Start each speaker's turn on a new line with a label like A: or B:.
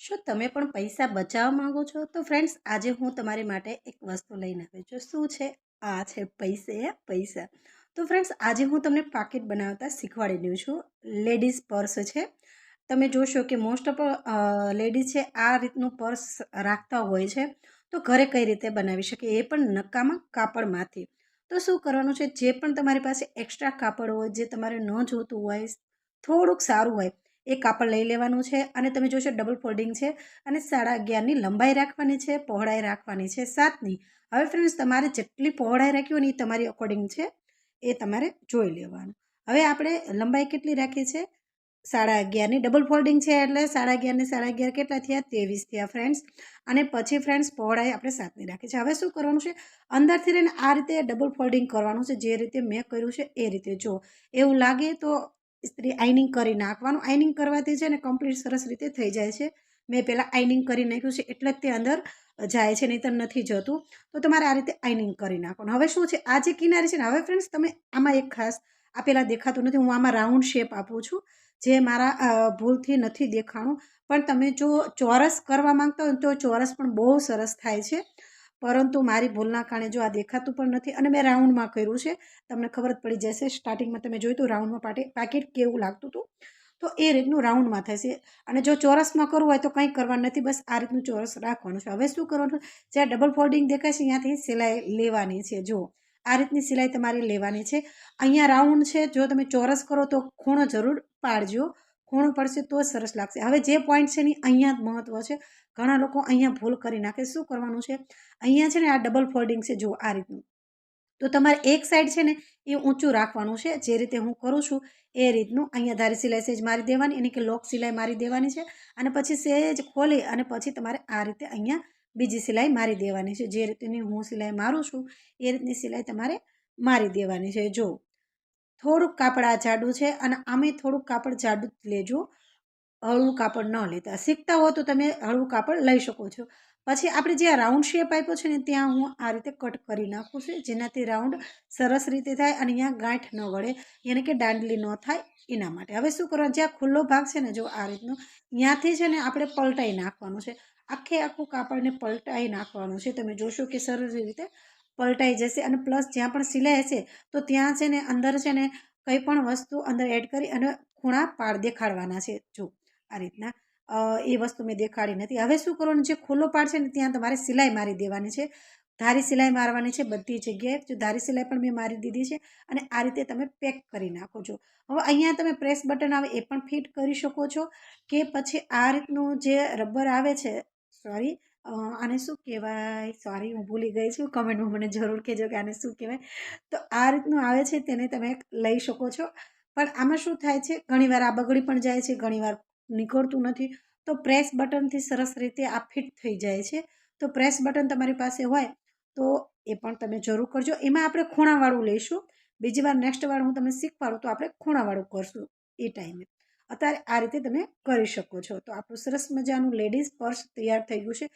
A: શું તમે પણ પૈસા બચાવવા માંગો છો? તો ફ્રેન્ડ્સ આજે હું તમારી માટે એક વસ્તુ લઈને આવી છું. શું છે? આ છે પૈસે પૈસા. તો ફ્રેન્ડ્સ આજે હું તમને પાકીટ બનાવતા શીખવાડી દઉં છું. લેડીઝ પર્સ છે. તમે જોશો કે મોસ્ટ ઓફ લેડીઝ છે, આ રીતનું પર્સ રાખતા હોય છે. તો ઘરે કઈ રીતે બનાવી શકે એ પણ નકામા કાપડમાંથી. તો શું કરવાનું છે? જે પણ તમારી પાસે એક્સ્ટ્રા કાપડ હોય, જે તમારે ન જોતું હોય, થોડુંક સારું હોય એ કાપડ લઈ લેવાનું છે અને તમે જોશો ડબલ ફોલ્ડિંગ છે અને સાડા અગિયારની લંબાઈ રાખવાની છે, પહોળાઈ રાખવાની છે સાતની. હવે ફ્રેન્ડ્સ તમારે જેટલી પહોળાઈ રાખી હોય ને એ તમારી અકોર્ડિંગ છે એ તમારે જોઈ લેવાનું. હવે આપણે લંબાઈ કેટલી રાખી છે? સાડા અગિયારની ડબલ ફોલ્ડિંગ છે એટલે સાડા અગિયારની સાડા અગિયાર કેટલા થયા? ત્રેવીસ થયા ફ્રેન્ડ્સ અને પછી ફ્રેન્ડ્સ પહોળાઈ આપણે સાતની રાખી છે. હવે શું કરવાનું છે? અંદરથી રહીને આ રીતે ડબલ ફોલ્ડિંગ કરવાનું છે. જે રીતે મેં કર્યું છે એ રીતે જો. એવું લાગે તો ઇસ્ત્રી આઇનિંગ કરી નાખવાનું. આઇનિંગ કરવાથી છે ને કમ્પ્લીટ સરસ રીતે થઈ જાય છે. મેં પહેલાં આઇનિંગ કરી નાખ્યું છે એટલે જ તે અંદર જાય છે, નહીંતર નથી જતું. તો તમારે આ રીતે આઈનિંગ કરી નાખવાનું. હવે શું છે? આ જે કિનારી છે ને, હવે ફ્રેન્ડ્સ તમે આમાં એક ખાસ આ પહેલાં દેખાતું નથી. હું આમાં રાઉન્ડ શેપ આપું છું. જે મારા ભૂલથી નથી દેખાણું. પણ તમે જો ચોરસ કરવા માંગતા હોય તો ચોરસ પણ બહુ સરસ થાય છે. પરંતુ મારી ભૂલના કારણે જો આ દેખાતું પણ નથી અને મેં રાઉન્ડમાં કર્યું છે, તમને ખબર જ પડી જશે, સ્ટાર્ટિંગમાં તમે જોયું તો રાઉન્ડમાં પાટે, પેકેટ કેવું લાગતું હતું? તો એ રીતનું રાઉન્ડમાં થશે. અને જો ચોરસમાં કરવું હોય તો કંઈ કરવાનું નથી, બસ આ રીતનું ચોરસ રાખવાનું છે. હવે શું કરવાનું? જ્યાં ડબલ ફોલ્ડિંગ દેખાય છે, ત્યાંથી સિલાઈ લેવાની છે. જો આ રીતની સિલાઈ તમારે લેવાની છે. અહીંયા રાઉન્ડ છે, જો તમે ચોરસ કરો તો ખૂણો જરૂર પાડજો. ખૂણો પડશે તો સરસ લાગશે. હવે જે પોઈન્ટ છે ને અહીંયા જ મહત્ત્વ છે. ઘણા લોકો અહીંયા ભૂલ કરી નાખે. શું કરવાનું છે? અહીંયા છે ને આ ડબલ ફોલ્ડિંગ છે. જો આ રીતનું. તો તમારે એક સાઈડ છે ને એ ઊંચું રાખવાનું છે. જે રીતે હું કરું છું એ રીતનું. અહીંયા ધારી સિલાઈ સેજ મારી દેવાની, એની કે લોક સિલાઈ મારી દેવાની છે. અને પછી સેજ ખોલી અને પછી તમારે આ રીતે અહીંયા બીજી સિલાઈ મારી દેવાની છે. જે રીતની હું સિલાઈ મારું છું એ રીતની સિલાઈ તમારે મારી દેવાની છે. જો થોડુંક કાપડ આ જાડું છે અને આમે થોડુંક કાપડ જાડું જ લેજો. હળવું કાપડ ન લેતા. શીખતા હો તો તમે હળવું કાપડ લઈ શકો છો. પછી આપણે જે રાઉન્ડ શેપ આપ્યો છે ને ત્યાં હું આ રીતે કટ કરી નાખું છું. જેનાથી રાઉન્ડ સરસ રીતે થાય અને અહીંયા ગાંઠ ન વળે. યાની કે દાંડલી ન થાય એના માટે. હવે શું કરવાનું? જ્યાં ખુલ્લો ભાગ છે ને જો આ રીતનો, ત્યાંથી છે ને આપણે પલટાઈ નાખવાનું છે. આખે આખું કાપડને પલટાઈ નાખવાનું છે. તમે જોશો કે સરસ રીતે પલટાઈ જશે અને પ્લસ જ્યાં પણ સિલાઈ હશે, તો ત્યાં છે ને અંદર છે ને કંઈ પણ વસ્તુ અંદર એડ કરી અને ખૂણા પાડ દેખાડવાના છે. જો, આ રીતના એ વસ્તુ મેં દેખાડી નથી. હવે શું કરવાનું? જે ખુલ્લો પાડ છે ને, ત્યાં તમારે સિલાઈ મારી દેવાની છે. ધારી સિલાઈ મારવાની છે બધી જગ્યાએ. જો ધારી સિલાઈ પણ મેં મારી દીધી છે અને આ રીતે તમે પેક કરી નાખો. છો હવે અહીંયા તમે પ્રેસ બટન આવે એ પણ ફિટ કરી શકો છો કે પછી આ રીતનું જે રબર આવે છે સોરી આને શું કહેવાય? સોરી હું ભૂલી ગઈ છું. કમેન્ટમાં મને જરૂર કહેજો કે આને શું કહેવાય? તો આ રીતનું આવે છે, તેને તમે લઈ શકો છો. પણ આમાં શું થાય છે? ઘણીવાર આ બગડી પણ જાય છે, ઘણીવાર નીકળતું નથી. તો પ્રેસ બટનથી સરસ રીતે આ ફિટ થઈ જાય છે. તો પ્રેસ બટન તમારી પાસે હોય, તો એ પણ તમે જરૂર કરજો. એમાં આપણે ખૂણાવાળું લઈશું. બીજી વાર નેક્સ્ટ વાર હું તમને શીખવાડું તો આપણે ખૂણાવાળું કરશું એ ટાઈમે અત્યારે આ રીતે તમે કરી શકો છો. તો આપણું સરસ મજાનું લેડીઝ પર્સ તૈયાર થઈ ગયું છે.